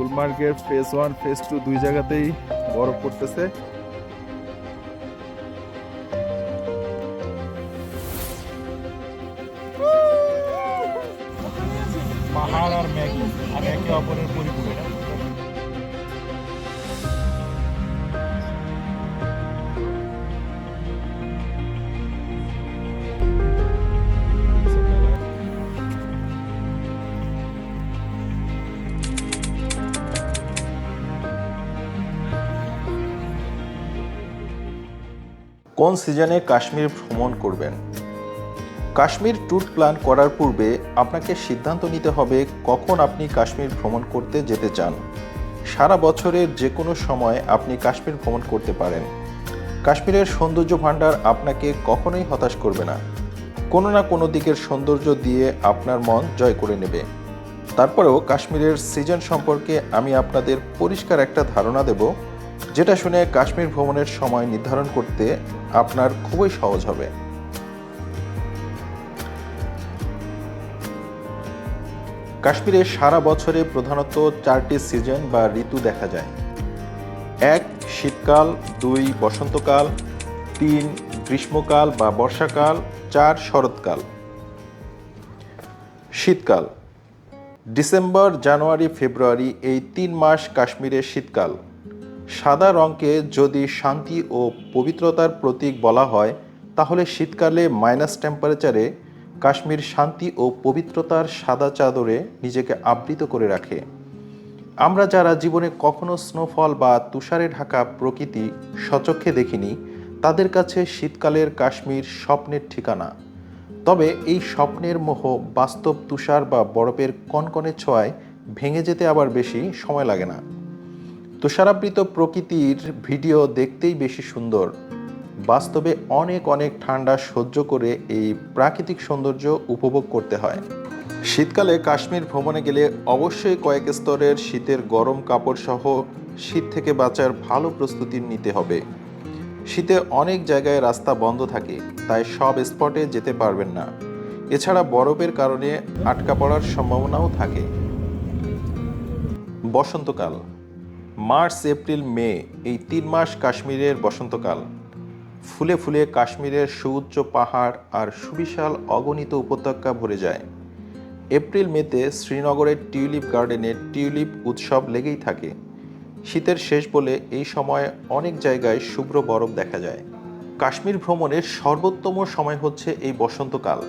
গুলমার্গের phase one phase two দুই জায়গাতেই বরফ পড়তেছে। পাহাড় আর ম্যাগি আর একে অপরের পরিপূরক কোন সিজনে কাশ্মীর ভ্রমণ করবেন? কাশ্মীর ট্যুর প্ল্যান করার পূর্বে আপনাকে সিদ্ধান্ত নিতে হবে কখন আপনি কাশ্মীর ভ্রমণ করতে যেতে চান। সারা বছরের যে কোনো সময় আপনি কাশ্মীর ভ্রমণ করতে পারেন। কাশ্মীরের সৌন্দর্য ভাণ্ডার আপনাকে কখনোই হতাশ করবে না। কোনো না কোনো দিকের সৌন্দর্য দিয়ে আপনার মন জয় করে নেবে। তারপরেও কাশ্মীরের সিজন সম্পর্কে আমি আপনাদের পরিষ্কার একটা ধারণা দেব। যেটা শুনে কাশ্মীর ভ্রমণের সময় নির্ধারণ করতে আপনার খুবই সহজ হবে। কাশ্মীরে সারা বছরে প্রধানত চারটি সিজন বা ঋতু দেখা যায়। এক, শীতকাল, দুই, বসন্তকাল, তিন, গ্রীষ্মকাল বা বর্ষাকাল, চার, শরৎকাল। শীতকাল, ডিসেম্বর, জানুয়ারি, ফেব্রুয়ারি এই তিন মাস কাশ্মীরে শীতকাল। সাদা রঙকে যদি শান্তি ও পবিত্রতার প্রতীক বলা হয়, তাহলে শীতকালে মাইনাস টেম্পারেচারে কাশ্মীর শান্তি ও পবিত্রতার সাদা চাদরে নিজেকে আবৃত করে রাখে। আমরা যারা জীবনে কখনো স্নোফল বা তুষারে ঢাকা প্রকৃতি সচক্ষে দেখিনি, তাদের কাছে শীতকালের কাশ্মীর স্বপ্নের ঠিকানা। তবে এই স্বপ্নের মোহ বাস্তব তুষার বা বরফের কনকনে ছোঁয়ায় ভেঙে যেতে আবার বেশি সময় লাগে না। তুষারাবৃত প্রকৃতির ভিডিও দেখতেই বেশি সুন্দর। বাস্তবে অনেক অনেক ঠান্ডা সহ্য করে এই প্রাকৃতিক সৌন্দর্য উপভোগ করতে হয়। শীতকালে কাশ্মীর ভ্রমণে গেলে অবশ্যই কয়েক স্তরের শীতের গরম কাপড় সহ শীত থেকে বাঁচার ভালো প্রস্তুতি নিতে হবে। শীতে অনেক জায়গায় রাস্তা বন্ধ থাকে, তাই সব স্পটে যেতে পারবেন না। এছাড়া বরফের কারণে আটকা পড়ার সম্ভাবনাও থাকে। বসন্তকাল মার্চ, এপ্রিল, মে এই তিন মাস কাশ্মীরের বসন্তকাল। ফুলে ফুলে কাশ্মীরের সুউচ্চ পাহাড় আর সুবিশাল অগণিত উপত্যকা ভরে যায়। এপ্রিল, মেতে শ্রীনগরের টিউলিপ গার্ডেনে টিউলিপ উৎসব লেগেই থাকে। শীতের শেষ বলে এই সময় অনেক জায়গায় শুভ্র বরফ দেখা যায়। কাশ্মীর ভ্রমণের সর্বোত্তম সময় হচ্ছে এই বসন্তকাল।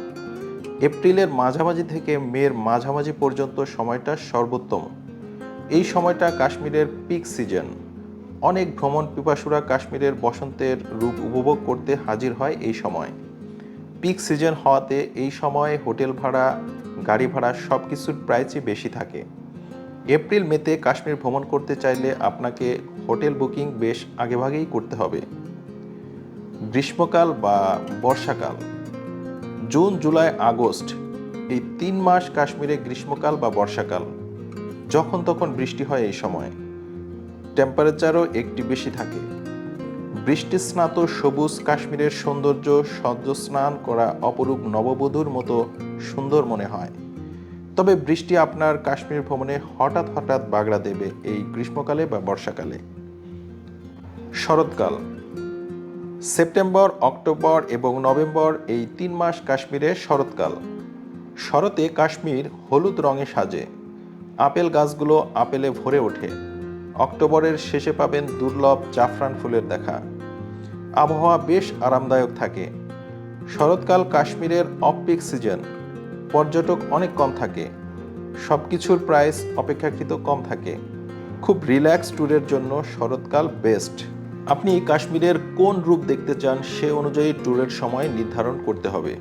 এপ্রিলের মাঝামাঝি থেকে মের মাঝামাঝি পর্যন্ত সময়টা সর্বোত্তম। এই সময়টা কাশ্মীরের পিক সিজন অনেক ভ্রমণ পিপাসুরা কাশ্মীরের বসন্তের রূপ উপভোগ করতে হাজির হয় এই সময়। পিক সিজন হওয়াতে এই সময়ে হোটেল ভাড়া, গাড়ি ভাড়া সব কিছুর প্রাইসই বেশি থাকে। এপ্রিল, মেতে কাশ্মীর ভ্রমণ করতে চাইলে আপনাকে হোটেল বুকিং বেশ আগেভাগেই করতে হবে। গ্রীষ্মকাল বা বর্ষাকাল। জুন, জুলাই, আগস্ট এই তিন মাস কাশ্মীরে গ্রীষ্মকাল বা বর্ষাকাল। যখন তখন বৃষ্টি হয় এই সময়। টেম্পারেচারও একটি বেশি থাকে। বৃষ্টি স্নাত সবুজ কাশ্মীরের সৌন্দর্য সদ্য স্নান করা অপরূপ নববধূর মতো সুন্দর মনে হয়। তবে বৃষ্টি আপনার কাশ্মীর ভ্রমণে হঠাৎ হঠাৎ বাগড়া দেবে এই গ্রীষ্মকালে বা বর্ষাকালে। শরৎকাল। সেপ্টেম্বর, অক্টোবর এবং নভেম্বর এই তিন মাস কাশ্মীরের শরৎকাল। শরতে কাশ্মীর হলুদ রঙে সাজে। আপেল গাছগুলো আপেলে ভরে ওঠে। অক্টোবরের শেষে পাবেন দুর্লভ জাফরান ফুলের দেখা। আবহাওয়া বেশ আরামদায়ক থাকে। শরৎকাল কাশ্মীরের অপিক সিজন। পর্যটক অনেক কম থাকে। সব কিছুর প্রাইস অপেক্ষাকৃত কম থাকে। খুব রিল্যাক্স ট্যুরের জন্য শরৎকাল বেস্ট। আপনি কাশ্মীরের কোন রূপ দেখতে চান সে অনুযায়ী ট্যুরের সময় নির্ধারণ করতে হবে।